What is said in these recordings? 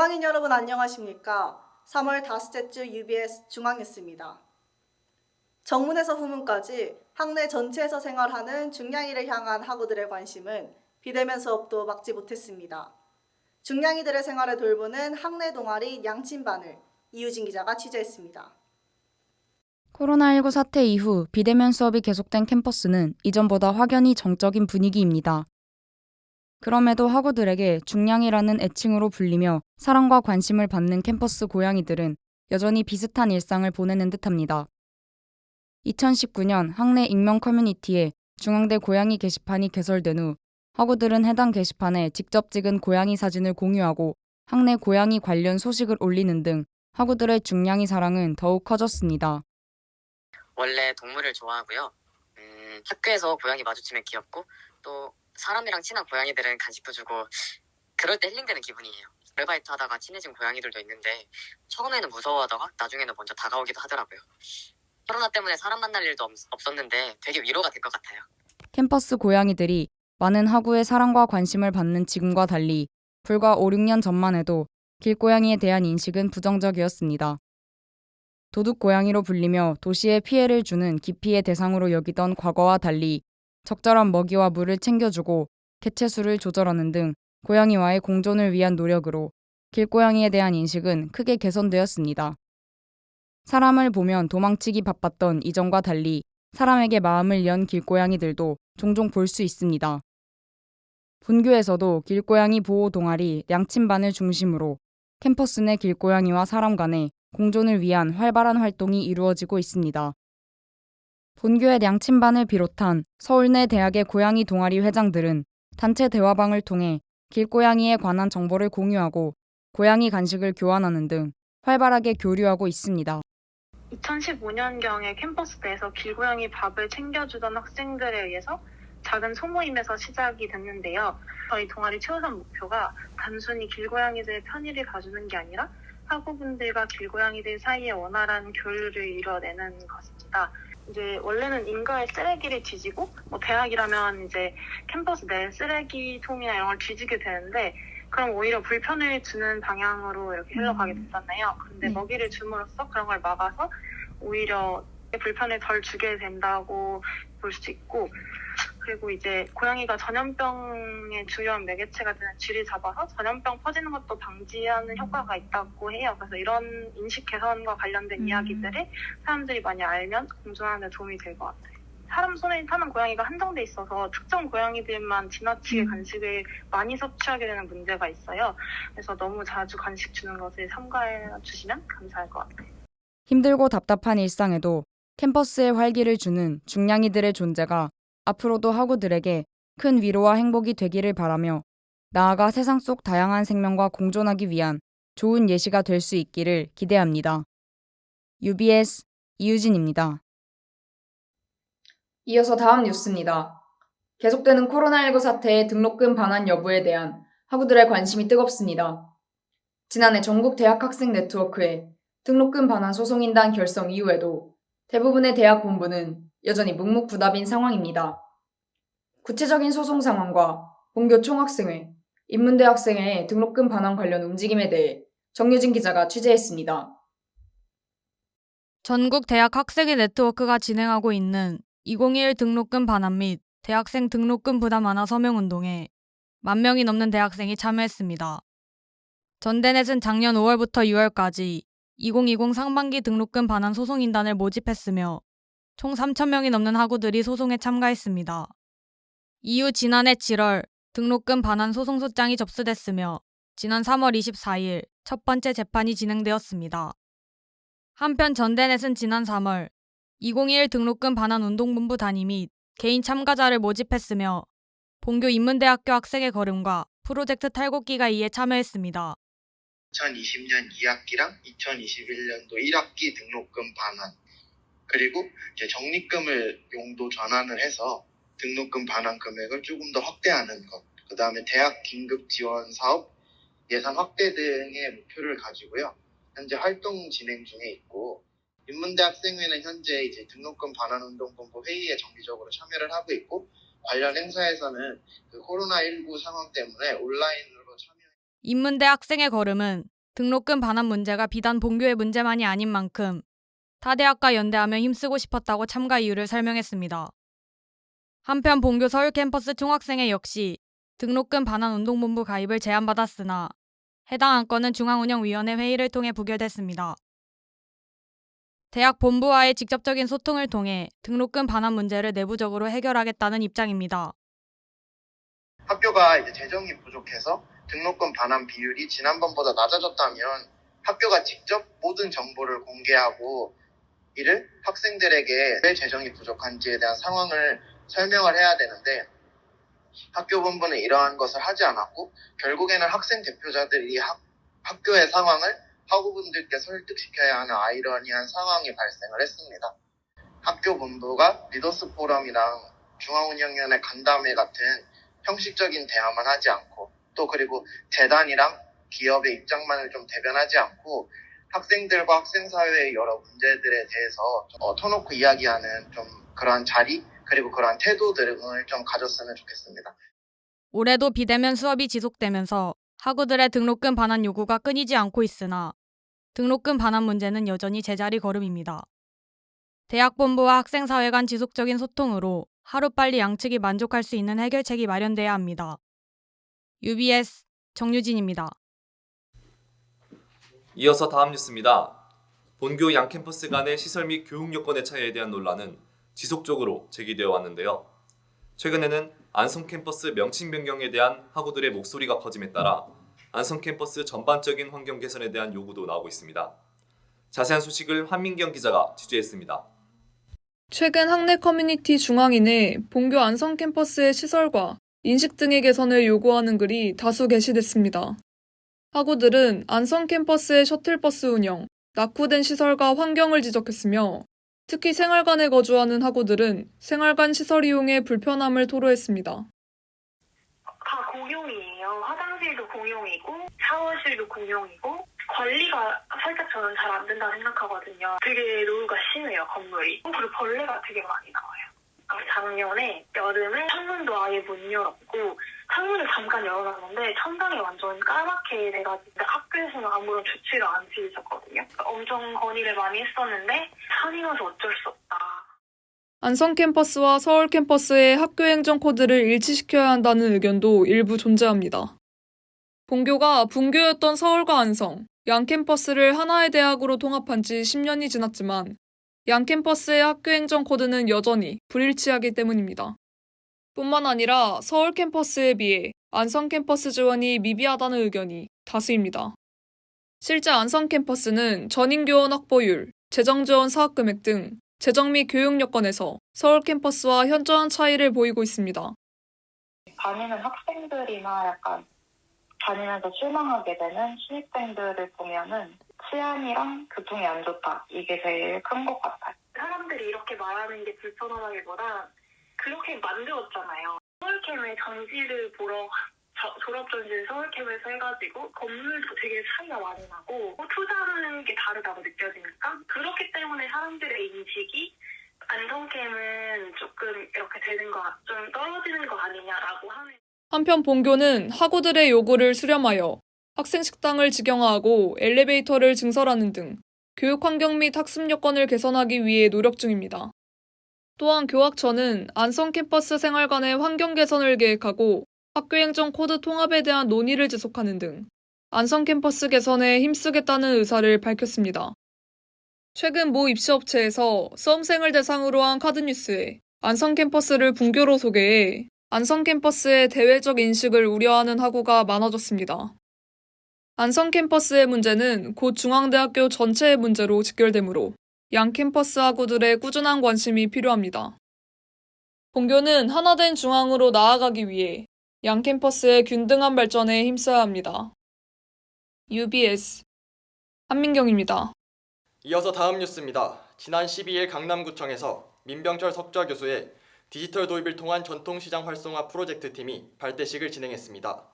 중앙인 여러분 안녕하십니까? 3월 다섯째 주 UBS 중앙뉴스입니다. 정문에서 후문까지 학내 전체에서 생활하는 중량이를 향한 학우들의 관심은 비대면 수업도 막지 못했습니다. 중량이들의 생활을 돌보는 학내 동아리 양친반을 이유진 기자가 취재했습니다. 코로나19 사태 이후 비대면 수업이 계속된 캠퍼스는 이전보다 확연히 정적인 분위기입니다. 그럼에도 학우들에게 중량이라는 애칭으로 불리며 사랑과 관심을 받는 캠퍼스 고양이들은 여전히 비슷한 일상을 보내는 듯합니다. 2019년 학내 익명 커뮤니티에 중앙대 고양이 게시판이 개설된 후 학우들은 해당 게시판에 직접 찍은 고양이 사진을 공유하고 학내 고양이 관련 소식을 올리는 등 학우들의 중량이 사랑은 더욱 커졌습니다. 원래 동물을 좋아하고요. 음, 학교에서 고양이 마주치면 귀엽고 또 사람이랑 친한 고양이들은 간식도 주고 그럴 때 힐링되는 기분이에요. 아르바이트 하다가 친해진 고양이들도 있는데 처음에는 무서워하다가 나중에는 먼저 다가오기도 하더라고요. 코로나 때문에 사람 만날 일도 없- 없었는데 되게 위로가 될것 같아요. 캠퍼스 고양이들이 많은 학우의 사랑과 관심을 받는 지금과 달리 불과 5, 6년 전만 해도 길고양이에 대한 인식은 부정적이었습니다. 도둑 고양이로 불리며 도시에 피해를 주는 기피의 대상으로 여기던 과거와 달리 적절한 먹이와 물을 챙겨주고 개체수를 조절하는 등 고양이와의 공존을 위한 노력으로 길고양이에 대한 인식은 크게 개선되었습니다. 사람을 보면 도망치기 바빴던 이전과 달리 사람에게 마음을 연 길고양이들도 종종 볼 수 있습니다. 본교에서도 길고양이 보호 동아리 양친반을 중심으로 캠퍼스 내 길고양이와 사람 간의 공존을 위한 활발한 활동이 이루어지고 있습니다. 본교의 양친반을 비롯한 서울 내 대학의 고양이 동아리 회장들은 단체 대화방을 통해 길고양이에 관한 정보를 공유하고 고양이 간식을 교환하는 등 활발하게 교류하고 있습니다. 2015년경에 캠퍼스 내에서 길고양이 밥을 챙겨주던 학생들에 의해서 작은 소모임에서 시작이 됐는데요. 저희 동아리 최우선 목표가 단순히 길고양이들의 편의를 봐주는 게 아니라 학우분들과 길고양이들 사이에 원활한 교류를 이뤄내는 것입니다. 이제 원래는 인가에 쓰레기를 뒤지고 뭐 대학이라면 이제 캠퍼스 내 쓰레기통이나 이런 걸 뒤지게 되는데 그럼 오히려 불편을 주는 방향으로 이렇게 흘러가게 됐잖아요. 근데 네. 먹이를 줌으로써 그런 걸 막아서 오히려 불편을 덜 주게 된다고 볼 수 있고 그리고 이제 고양이가 전염병의 주요한 매개체가 되는 쥐를 잡아서 전염병 퍼지는 것도 방지하는 효과가 있다고 해요. 그래서 이런 인식 개선과 관련된 음. 이야기들을 사람들이 많이 알면 공존하는 데 도움이 될 것 같아요. 사람 손에 사는 고양이가 한정돼 있어서 특정 고양이들만 지나치게 음. 간식을 많이 섭취하게 되는 문제가 있어요. 그래서 너무 자주 간식 주는 것을 삼가해 주시면 감사할 것 같아요. 힘들고 답답한 일상에도 캠퍼스에 활기를 주는 중량이들의 존재가 앞으로도 학우들에게 큰 위로와 행복이 되기를 바라며 나아가 세상 속 다양한 생명과 공존하기 위한 좋은 예시가 될 수 있기를 기대합니다. UBS 이유진입니다. 이어서 다음 뉴스입니다. 계속되는 코로나19 사태의 등록금 반환 여부에 대한 학우들의 관심이 뜨겁습니다. 지난해 전국 대학 학생 네트워크에 등록금 반환 소송인단 결성 이후에도 대부분의 대학 본부는 여전히 묵묵부답인 상황입니다. 구체적인 소송 상황과 본교 총학생회, 인문대 학생회의 등록금 반환 관련 움직임에 대해 정유진 기자가 취재했습니다. 전국 대학 학생회 네트워크가 진행하고 있는 2021 등록금 반환 및 대학생 등록금 부담 완화 서명 운동에 만 명이 넘는 대학생이 참여했습니다. 전대넷은 작년 5월부터 6월까지 2020 상반기 등록금 반환 소송인단을 모집했으며 총 3,000명이 넘는 학우들이 소송에 참가했습니다. 이후 지난해 7월 등록금 반환 소송 소장이 접수됐으며 지난 3월 24일 첫 번째 재판이 진행되었습니다. 한편 전대넷은 지난 3월 2021 등록금 반환 운동본부 단위 및 개인 참가자를 모집했으며 본교 인문대학교 학생의 걸음과 프로젝트 탈곡기가 이에 참여했습니다. 2020년 2학기랑 2021년도 1학기 등록금 반환 그리고 이제 적립금을 용도 전환을 해서 등록금 반환 금액을 조금 더 확대하는 것. 그 다음에 대학 긴급 지원 사업 예산 확대 등의 목표를 가지고요. 현재 활동 진행 중에 있고 인문대 학생회는 현재 이제 등록금 반환 운동본부 회의에 정기적으로 참여를 하고 있고 관련 행사에서는 그 코로나19 상황 때문에 온라인으로 인문대 학생의 걸음은 등록금 반환 문제가 비단 본교의 문제만이 아닌 만큼 타 대학과 연대하며 힘쓰고 싶었다고 참가 이유를 설명했습니다. 한편 본교 서울 캠퍼스 총학생회 역시 등록금 반환 운동본부 가입을 제안받았으나 해당 안건은 중앙운영위원회 회의를 통해 부결됐습니다. 대학 본부와의 직접적인 소통을 통해 등록금 반환 문제를 내부적으로 해결하겠다는 입장입니다. 학교가 이제 재정이 부족해서 등록금 반환 비율이 지난번보다 낮아졌다면 학교가 직접 모든 정보를 공개하고 이를 학생들에게 왜 재정이 부족한지에 대한 상황을 설명을 해야 되는데 학교 본부는 이러한 것을 하지 않았고 결국에는 학생 대표자들이 학, 학교의 상황을 학우분들께 설득시켜야 하는 아이러니한 상황이 발생을 했습니다. 학교 본부가 리더스 포럼이랑 중앙운영위원회 간담회 같은 형식적인 대화만 하지 않고 또 그리고 재단이랑 기업의 입장만을 좀 대변하지 않고 학생들과 학생사회의 여러 문제들에 대해서 좀, 어, 터놓고 이야기하는 좀 그러한 자리 그리고 그러한 태도 등을 좀 가졌으면 좋겠습니다. 올해도 비대면 수업이 지속되면서 학우들의 등록금 반환 요구가 끊이지 않고 있으나 등록금 반환 문제는 여전히 제자리 걸음입니다. 대학 본부와 학생사회 간 지속적인 소통으로 하루빨리 양측이 만족할 수 있는 해결책이 마련돼야 합니다. UBS 정유진입니다. 이어서 다음 뉴스입니다. 본교 양 캠퍼스 간의 시설 및 교육 여건의 차이에 대한 논란은 지속적으로 제기되어 왔는데요. 최근에는 안성 캠퍼스 명칭 변경에 대한 학우들의 목소리가 커짐에 따라 안성 캠퍼스 전반적인 환경 개선에 대한 요구도 나오고 있습니다. 자세한 소식을 한민경 기자가 취재했습니다. 최근 학내 커뮤니티 중앙인에 본교 안성 캠퍼스의 시설과 인식 등의 개선을 요구하는 글이 다수 게시됐습니다. 학우들은 안성 캠퍼스의 셔틀버스 운영, 낙후된 시설과 환경을 지적했으며 특히 생활관에 거주하는 학우들은 생활관 시설 이용에 불편함을 토로했습니다. 다 공용이에요. 화장실도 공용이고 샤워실도 공용이고 관리가 살짝 저는 잘 안 된다 생각하거든요. 되게 노후가 심해요 건물이. 그리고 벌레가 되게 많이 나와요. 아, 작년에 여름에 창문도 아예 못 열었고 창문을 잠깐 열어놨는데 천장이 완전 까맣게 돼가지고 학교에서는 아무런 조치를 안 취했었거든요. 엄청 건의를 많이 했었는데 산이어서 어쩔 수 없다. 안성 캠퍼스와 서울 캠퍼스의 학교 행정 코드를 일치시켜야 한다는 의견도 일부 존재합니다. 본교가 분교였던 서울과 안성, 양 캠퍼스를 하나의 대학으로 통합한 지 10년이 지났지만 양 캠퍼스의 학교 행정 코드는 여전히 불일치하기 때문입니다. 뿐만 아니라 서울 캠퍼스에 비해 안성 캠퍼스 지원이 미비하다는 의견이 다수입니다. 실제 안성 캠퍼스는 전인교원 확보율, 재정지원 사학금액 등 재정 및 교육 여건에서 서울 캠퍼스와 현저한 차이를 보이고 있습니다. 다니는 학생들이나 약간 다니면서 실망하게 되는 신입생들을 보면은 치안이랑 교통이 안 좋다. 이게 제일 큰 것 같아요. 사람들이 이렇게 말하는 게 불편하다기보다 그렇게 만들었잖아요. 서울캠의 전지를 보러 저- 졸업 전지를 서울캠에서 해가지고 건물도 되게 차이가 많이 나고 투자하는 게 다르다고 느껴지니까 그렇기 때문에 사람들의 인식이 안성캠은 조금 이렇게 되는 거, 좀 떨어지는 거 아니냐라고 하는 한편 본교는 학우들의 요구를 수렴하여 학생 식당을 직영화하고 엘리베이터를 증설하는 등 교육 환경 및 학습 여건을 개선하기 위해 노력 중입니다. 또한 교학처는 안성 캠퍼스 생활관의 환경 개선을 계획하고 학교 행정 코드 통합에 대한 논의를 지속하는 등 안성 캠퍼스 개선에 힘쓰겠다는 의사를 밝혔습니다. 최근 모 입시업체에서 수험생을 대상으로 한 카드뉴스에 안성 캠퍼스를 분교로 소개해 안성 캠퍼스의 대외적 인식을 우려하는 학우가 많아졌습니다. 안성 캠퍼스의 문제는 곧 중앙대학교 전체의 문제로 직결되므로 양 캠퍼스 학우들의 꾸준한 관심이 필요합니다. 본교는 하나된 중앙으로 나아가기 위해 양 캠퍼스의 균등한 발전에 힘써야 합니다. UBS 한민경입니다. 이어서 다음 뉴스입니다. 지난 12일 강남구청에서 민병철 석좌 교수의 디지털 도입을 통한 전통시장 활성화 프로젝트 팀이 발대식을 진행했습니다.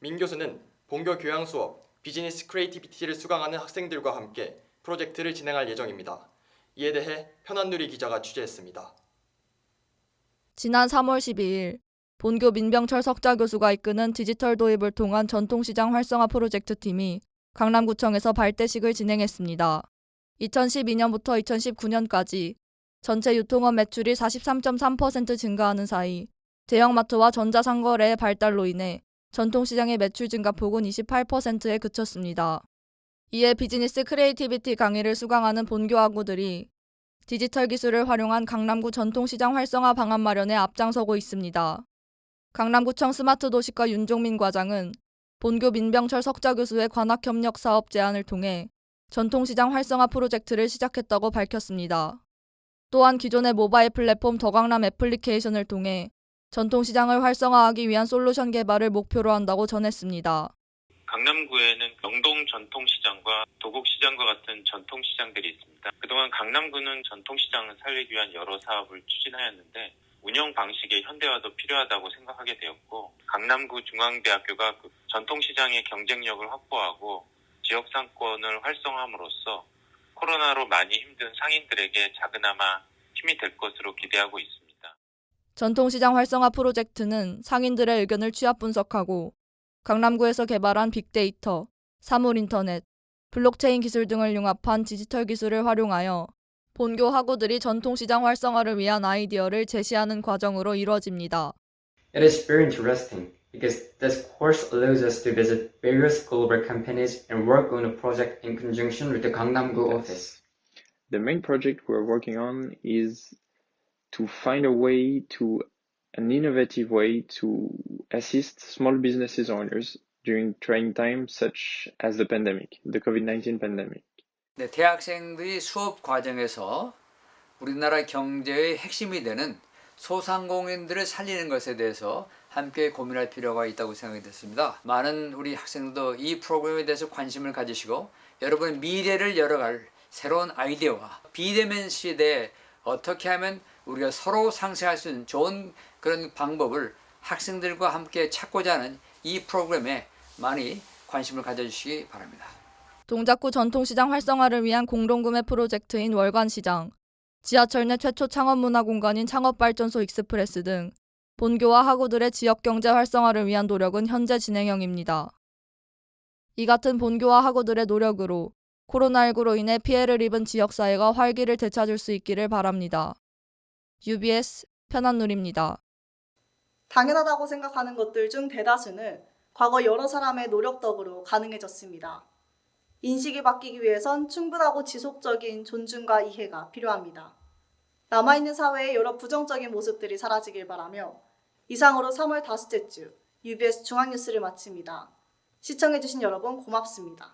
민 교수는 본교 교양 수업 비즈니스 크리에이티비티를 수강하는 학생들과 함께 프로젝트를 진행할 예정입니다. 이에 대해 편한누리 기자가 취재했습니다. 지난 3월 12일 본교 민병철 석좌 교수가 이끄는 디지털 도입을 통한 전통시장 활성화 프로젝트 팀이 강남구청에서 발대식을 진행했습니다. 2012년부터 2019년까지 전체 유통업 매출이 43.3% 증가하는 사이 대형마트와 전자상거래의 발달로 인해 전통시장의 매출 증가 폭은 28%에 그쳤습니다. 이에 비즈니스 크리에이티비티 강의를 수강하는 본교 학우들이 디지털 기술을 활용한 강남구 전통시장 활성화 방안 마련에 앞장서고 있습니다. 강남구청 스마트 도시과 윤종민 과장은 본교 민병철 석좌 교수의 관학협력 사업 제안을 통해 전통시장 활성화 프로젝트를 시작했다고 밝혔습니다. 또한 기존의 모바일 플랫폼 더강남 애플리케이션을 통해 전통시장을 활성화하기 위한 솔루션 개발을 목표로 한다고 전했습니다. 강남구에는 명동 전통시장과 도곡시장과 같은 전통시장들이 있습니다. 그동안 강남구는 전통시장을 살리기 위한 여러 사업을 추진하였는데 운영 방식의 현대화도 필요하다고 생각하게 되었고 강남구 중앙대학교가 그 전통시장의 경쟁력을 확보하고 지역 상권을 활성화함으로써 코로나로 많이 힘든 상인들에게 작은아마 힘이 될 것으로 기대하고 있습니다. 전통시장 활성화 프로젝트는 상인들의 의견을 취합 분석하고 강남구에서 개발한 빅데이터, 사물 인터넷, 블록체인 기술 등을 융합한 디지털 기술을 활용하여 본교 학우들이 전통시장 활성화를 위한 아이디어를 제시하는 과정으로 이루어집니다. It is very interesting because this course allows us to visit various global companies and work on a project in conjunction with the Gangnam-gu office. The main project we're working on is to find a way to an innovative way to assist small businesses owners during trying times such as the pandemic, the COVID-19 pandemic. 네, 대학생들이 수업 과정에서 우리나라 경제의 핵심이 되는 소상공인들을 살리는 것에 대해서 함께 고민할 필요가 있다고 생각이 됐습니다. 많은 우리 학생들도 이 프로그램에 대해서 관심을 가지시고 여러분의 미래를 열어갈 새로운 아이디어와 비대면 시대에 어떻게 하면 우리가 서로 상생할 수 있는 좋은 그런 방법을 학생들과 함께 찾고자 하는 이 프로그램에 많이 관심을 가져주시기 바랍니다. 동작구 전통시장 활성화를 위한 공동구매 프로젝트인 월관시장, 지하철 내 최초 창업문화공간인 창업발전소 익스프레스 등 본교와 학우들의 지역경제 활성화를 위한 노력은 현재 진행형입니다. 이 같은 본교와 학우들의 노력으로 코로나19로 인해 피해를 입은 지역사회가 활기를 되찾을 수 있기를 바랍니다. UBS 편한누리입니다. 당연하다고 생각하는 것들 중 대다수는 과거 여러 사람의 노력 덕으로 가능해졌습니다. 인식이 바뀌기 위해선 충분하고 지속적인 존중과 이해가 필요합니다. 남아있는 사회의 여러 부정적인 모습들이 사라지길 바라며 이상으로 3월 다섯째 주 UBS 중앙뉴스를 마칩니다. 시청해주신 여러분 고맙습니다.